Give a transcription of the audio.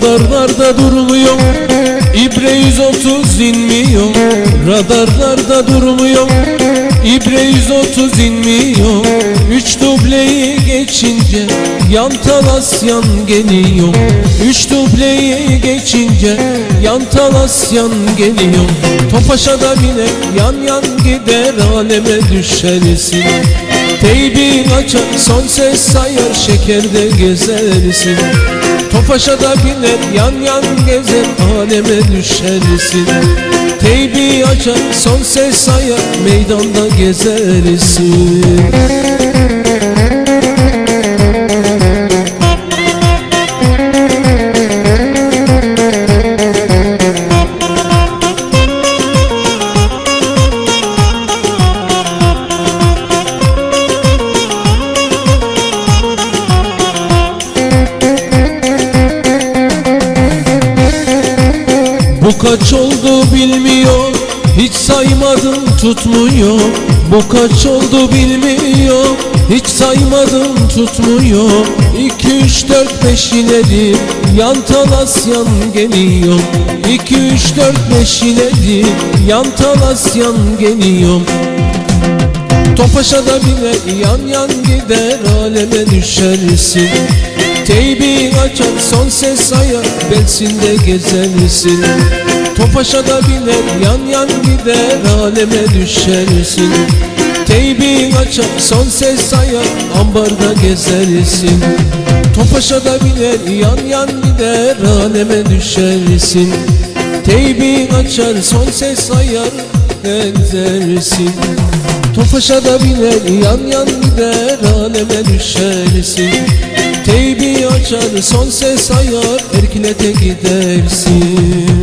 Radarlarda durmuyor İbre 130 inmiyor Radarlarda durmuyor İbre 130 inmiyor Üç dubleyi geçince Yan talasyan geliyor Üç dubleyi geçince Yan talasyan geliyor Topaşa da bile yan yan gider Aleme düşersin Teybi açar son ses sayar Şekerde gezersin. Tofaşa da biner yan yan gezer Aleme düşersin. Teybi açar son ses sayar Meydanda gezersin Bu kaç oldu bilmiyor Hiç saymadım tutmuyor. Bu kaç oldu bilmiyor Hiç saymadım tutmuyor. 2 3 4 5 ileri Yan talasyan geliyor. 2 3 4 5 ileri Yan talasyan geliyor. Topaşa da bile yan yan gider aleme düşersin. Teybi açar son ses sayar belsinde gezersin Topaşa da biner yan yan gider aleme düşersin. Teybi açar son ses sayar ambarda gezersin. Topaşa da biner yan yan gider aleme düşersin. Teybi açar son ses sayar gezersin. Tofaşa da biner yan yan gider aleme düşersin. Teybi açar son ses ayar erkilete gidersin